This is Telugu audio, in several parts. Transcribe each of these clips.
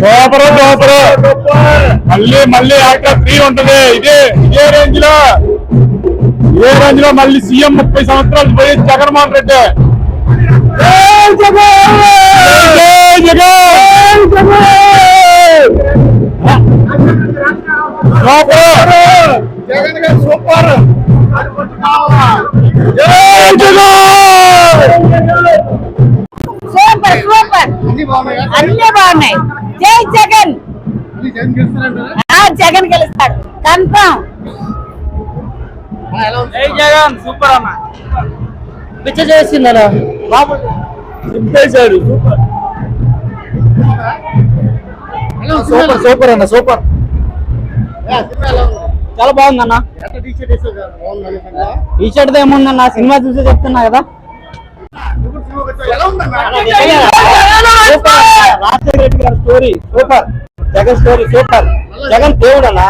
సూపర్ సూపర్ మళ్ళీ మళ్ళీ యాక్టర్ త్రీ ఉంటది. ఇదే ఇదే రేంజ్లో. ఇదే రేంజ్లో మళ్ళీ సీఎం ముప్పై సంవత్సరాలు పోయి జగన్మోహన్ రెడ్డి! సూపర్ జగన్! గారు సూపర్. జగన్! సూపర్ సూపర్ అన్ని బాగున్నాయా. జై జగన్. జగన్ గెలుస్తాడు. ఎలా ఉంది? జగన్ సూపర్ అన్న పిచ్చ చేసిందనా? చింపేశాడు సూపర్. ఎలా ఉంది సూపర్ సూపర్ అన్న సూపర్. చాలా బాగుందన్న. ఈ షర్ట్ ఏముందన్న? సినిమా చూసి చెప్తున్నా కదా. రాజశేఖర రెడ్డి గారి story super. Jagan story super. Jagan దేవుడు అన్న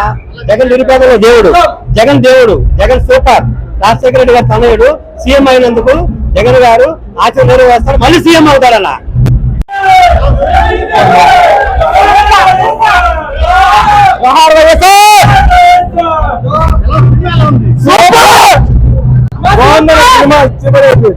జగన్ నిరుపేదల దేవుడు. జగన్ దేవుడు. జగన్ సూపర్. రాజశేఖర రెడ్డి గారు తనయుడు. సీఎం అయినందుకు జగన్ గారు ఆచరణ నెరవేరుస్తారు. మళ్ళీ సీఎం అవుతారన్న. జోహార్ సినిమా ఎలా సూపర్ సినిమా చివరికి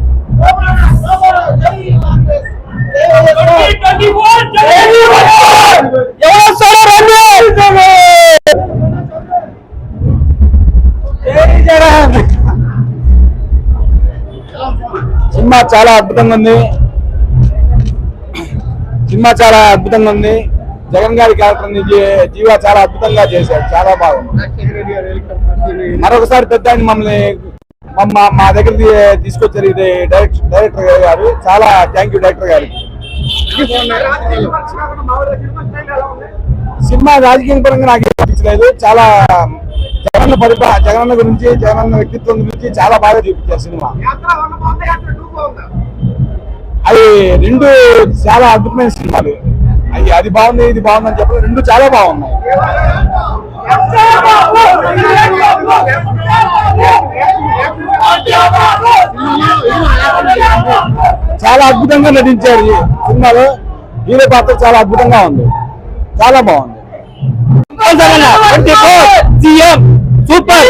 సినిమా చాలా అద్భుతంగా ఉంది. సినిమా చాలా అద్భుతంగా ఉంది. జగన్ గారి క్యారెక్టర్ జీవా చాలా అద్భుతంగా చేశాడు చాలా బాగుంది. మరొకసారి పెద్ద మమ్మల్ని మా మా దగ్గర తీసుకొచ్చారు ఇది డైరెక్టర్ డైరెక్టర్ గారు చాలా థ్యాంక్ యూ డైరెక్టర్ గారికి సినిమా రాజకీయ పరంగా నాకు ఏం అనిపించలేదు. చాలా జగన్ పరిపా జగన్ గురించి జగన్ వ్యక్తిత్వం గురించి చాలా బాగా చూపించారు సినిమా. అవి రెండు చాలా అద్భుతమైన సినిమాలు. అవి అది బాగుంది ఇది బాగుంది అని చెప్పి రెండు చాలా బాగున్నాయి. చాలా అద్భుతంగా నటించారు సినిమాలో. హీరో పాత్ర చాలా అద్భుతంగా ఉంది. చాలా బాగుంది. CM super.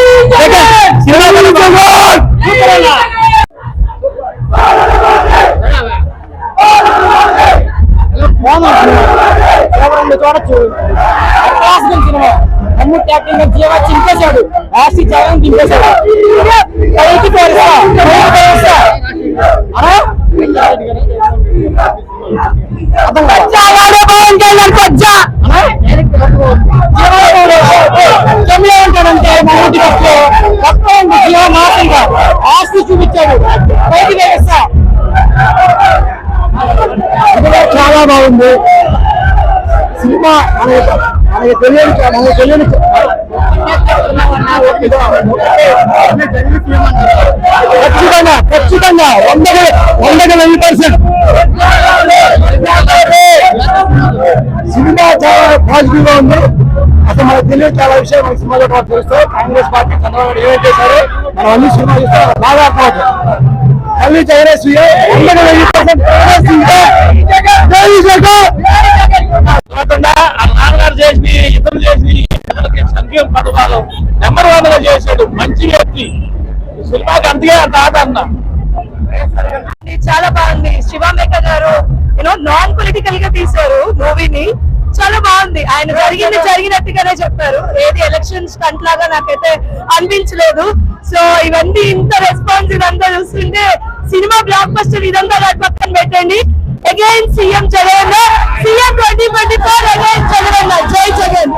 చూడొచ్చు సినిమా అమ్ము యాక్టింగ్ జీవా చింపేశాడు లాస్ట్ జగన్ చింపేశాడు పైకి పోరిస్తా ఉంటాడంటే పక్కలో పక్క ఉంది జీవ నాశంగా ఆస్తి చూపించాడు. పైకి వేస్తా చాలా బాగుంది. సినిమా మనకి మనకి తెలియని మనకి తెలియని ఖచ్చితంగా ఖచ్చితంగా వందకి వందకి వెయ్యి పర్సెంట్. సినిమా చాలా పాజిటివ్గా ఉంది. అసలు మనకు తెలియదు చాలా విషయాలు మనకి సినిమాలో కూడా తెలుస్తాయి. కాంగ్రెస్ పార్టీ చంద్రబాబు ఏం చేశారు మనం అన్ని సినిమా చూస్తే. బాగా అర్థమవుతుంది. మళ్ళీ జగన్ వందకి వెయ్యి పర్సెంట్. జై జగన్ కాకుండా ఆ నాన్నగారు చేసిన ఇతరులు చేసిన ప్రజలకి సంక్షేమ పథకాలు నెంబర్ వన్గా చేశాడు. మంచి వ్యక్తి. సినిమాకి అందుకే అంత ఆట అన్నా. చాలా బాగుంది. శివాంబేక గారు యూనో నాన్ పొలిటికల్గా తీశారు మూవీని చాలా బాగుంది. ఆయన జరిగింది జరిగినట్టుగానే చెప్పారు. ఏది ఎలక్షన్ స్టంట్ లాగా నాకైతే అనిపించలేదు. సో ఇవన్నీ ఇంత రెస్పాన్స్ ఇదంతా చూస్తుంటే సినిమా బ్లాక్ బస్టర్ ఇదంతా పక్కన పెట్టండి. Again CM Jagan CM twenty twenty four again Jagan జై జగన్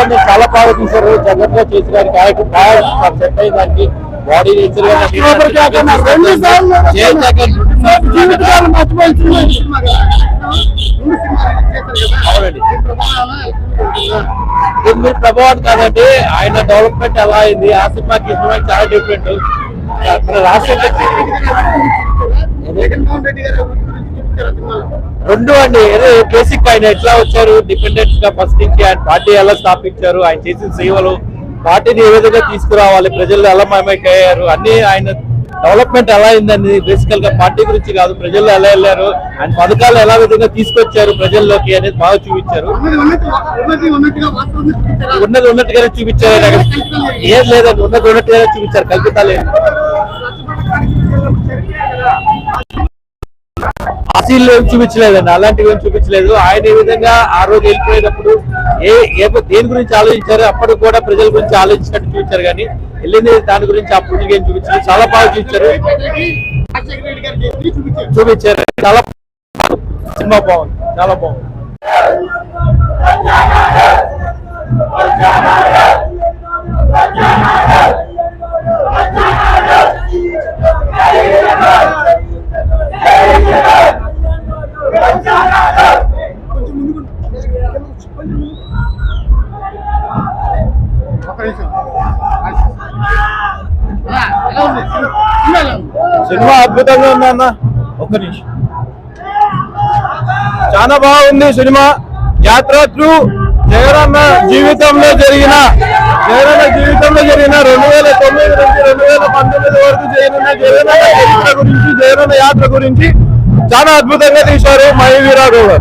చాలా బాగుంది చాలా బాగా తీశారు జగన్. లో చేసిన సెట్ అయ్యి దానికి బాడీ నేచర్ ప్రభావం కాదండి. ఆయన డెవలప్మెంట్ ఎలా అయింది? ఆ సినిమాకి సినిమాకి చాలా డిఫరెంట్ రాష్ట్ర రెండు అండి. ఏదో బేసిక్ ఆయన ఎట్లా వచ్చారు? డిపెండెన్స్గా ఫస్ట్ నుంచి ఆయన పార్టీ ఎలా స్థాపించారు? ఆయన చేసిన సేవలు పార్టీని ఏ విధంగా తీసుకురావాలి? ప్రజలు ఎలా మమేకయ్యారు? అన్ని ఆయన డెవలప్మెంట్ ఎలా అయిందని బేసికల్గా పార్టీ గురించి కాదు ప్రజల్లో ఎలా వెళ్ళారు? ఆయన పథకాలు ఎలా విధంగా తీసుకొచ్చారు ప్రజల్లోకి అనేది బాగా చూపించారు. ఉన్నది ఉన్నట్టుగానే చూపించారు. ఏం లేదండి ఉన్నది ఉన్నట్టుగానే చూపించారు. కల్పితాలు ఏం ఏం చూపించలేదండి. అలాంటివి ఏం చూపించలేదు. ఆయన ఏ విధంగా ఆ రోజు వెళ్ళిపోయినప్పుడు ఏ ఏ దేని గురించి ఆలోచించారు అప్పటికి కూడా ప్రజల గురించి ఆలోచించినట్టు చూపించారు కానీ వెళ్ళింది దాని గురించి అప్పుడు ఏం చూపించారు చాలా బాగా చూపించారు. చూపించారు. చాలా సినిమా బాగుంది. చాలా బాగుంది కొంచెం ముందుకు కొంచెం ముందుకు. ఒక్క నిమిషం అలా, ఎలా ఉంది సినిమా ఎలా ఉంది సినిమా అద్భుతంగా ఉంది అన్న. ఒక్క నిమిషం. చాలా బాగుంది సినిమా. యాత్ర జగనన్న జీవితంలో జరిగిన జగనన్న జీవితంలో జరిగిన రెండు వేల తొమ్మిది నుంచి రెండు వేల పంతొమ్మిది వరకు జగనన్న జగనన్న చరిత్ర గురించి జగనన్న యాత్ర గురించి చాలా అద్భుతంగా తీశారు మహి వీరా గౌడ్